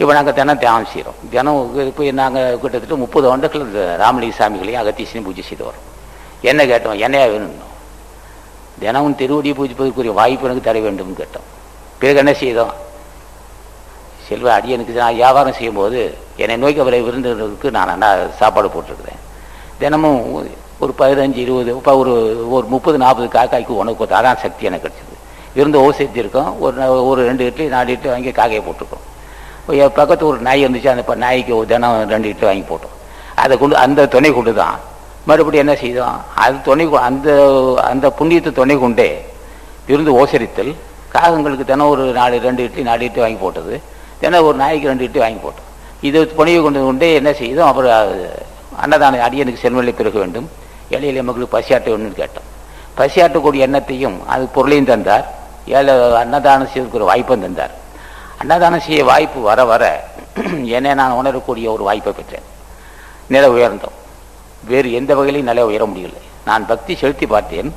இப்போ நாங்கள் தினம் தியானம் செய்கிறோம் தினம் இப்போ நாங்கள் கிட்டத்தட்ட முப்பது ஆண்டுகள் இந்த ராமலிங்க சாமிகளையும் அகத்தீசனையும் பூஜை செய்து வரோம் என்ன கேட்டோம்? என்னையா வேணும்னோம் தினமும் திருவடி பூஜிப்பதற்குரிய வாய்ப்பு எனக்கு தர வேண்டும்னு கேட்டோம். பிறகு என்ன செய்தோம்? செல்வ அடியனுக்கு நான் வியாபாரம் செய்யும்போது என்னை நோக்கி அவரை விருந்தினருக்கு நான் நான் சாப்பாடு போட்டிருக்கிறேன். தினமும் ஒரு பதினஞ்சு இருபது இப்போ ஒரு ஒரு முப்பது நாற்பது காக்காய்க்கு உணவு கொடுத்து அதான் சக்தி எனக்கு கிடைச்சது. விருந்து ஓசித்திருக்கோம். ஒரு ஒரு ரெண்டு இட்லி நாலு இட்லி வாங்கி காக்கையை போட்டிருக்கோம். பக்கத்து ஒரு நாய் வந்துச்சு அந்த நாய்க்கு தினம் ரெண்டு இட்டு வாங்கி போட்டோம். அதை கொண்டு அந்த துணை கொண்டு தான் மறுபடியும் என்ன செய்தோம்? அது துணை அந்த அந்த புண்ணியத்தை துணை கொண்டே விருந்து ஓசரித்தல் காகங்களுக்கு தினம் ஒரு நாலு ரெண்டு இட்லி நாலு இட்லி வாங்கி போட்டது. தினம் ஒரு நாய்க்கு ரெண்டு இட்லி வாங்கி போட்டோம். இது புனியை கொண்டு கொண்டே என்ன செய்தோம்? அப்புறம் அன்னதான அடியனுக்கு செல்வநிலை பெருக வேண்டும். ஏழை எளிய மக்களுக்கு பசியாட்ட வேணும்னு கேட்டோம். பசியாட்டக்கூடிய எண்ணத்தையும் அது பொருளையும் தந்தார். ஏழை அன்னதானம் செய்வதற்கு ஒரு வாய்ப்பும் தந்தார். அன்னதானம் செய்ய வாய்ப்பு வர வர என்னை நான் உணரக்கூடிய ஒரு வாய்ப்பை பெற்றேன். நிலை உயர்ந்தோம். வேறு எந்த வகையிலையும் நிலை உயர முடியலை நான் பக்தி செலுத்தி பார்த்தேன்.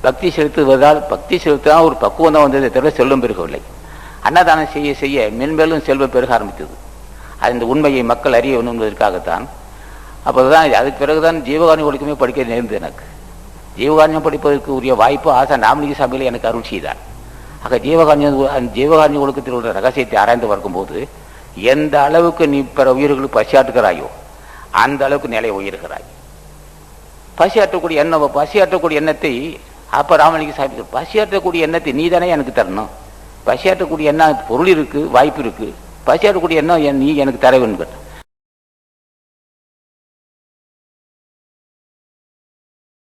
பக்தி செலுத்துவதால் பக்தி செலுத்தினால் ஒரு பக்குவம் தான் வந்ததை. தவிர செல்வம் பெருகவில்லை. அன்னதானம் செய்ய செய்ய மென்மேலும் செல்வம் பெருக ஆரம்பித்தது. அது இந்த உண்மையை மக்கள் அறிய வேண்டும் என்பதற்காகத்தான். அப்போதான் அதுக்கு பிறகுதான் ஜீவகாரணி ஒழுக்கமே படிக்க நேர்ந்தது எனக்கு. ஜீவகாரண்யம் படிப்பதற்கு உரிய வாய்ப்பு ஆசா நாமலிங்க சாமியில் எனக்கு அருள் செய்தார். ஆக ஜீவகாரணி அந்த ஜீவகாரணி ஒழுக்கத்தில் உள்ள ரகசியத்தை ஆராய்ந்து பார்க்கும்போது எந்த அளவுக்கு நீ பிற உயிர்களுக்கு பசியாட்டுகிறாயோ அந்த அளவுக்கு நிலை உயர்கிறாய். பசியாற்றக்கூடிய எண்ணம் பசியாற்றக்கூடிய எண்ணத்தை அப்போ ராமலிங்க சாமி பசியாற்றக்கூடிய எண்ணத்தை நீ தானே எனக்கு தரணும். பசியாற்றக்கூடிய எண்ணம் பொருள் இருக்கு வாய்ப்பு இருக்கு. பசியாற்றக்கூடிய எண்ணம் என் நீ எனக்கு தர வேண்டும்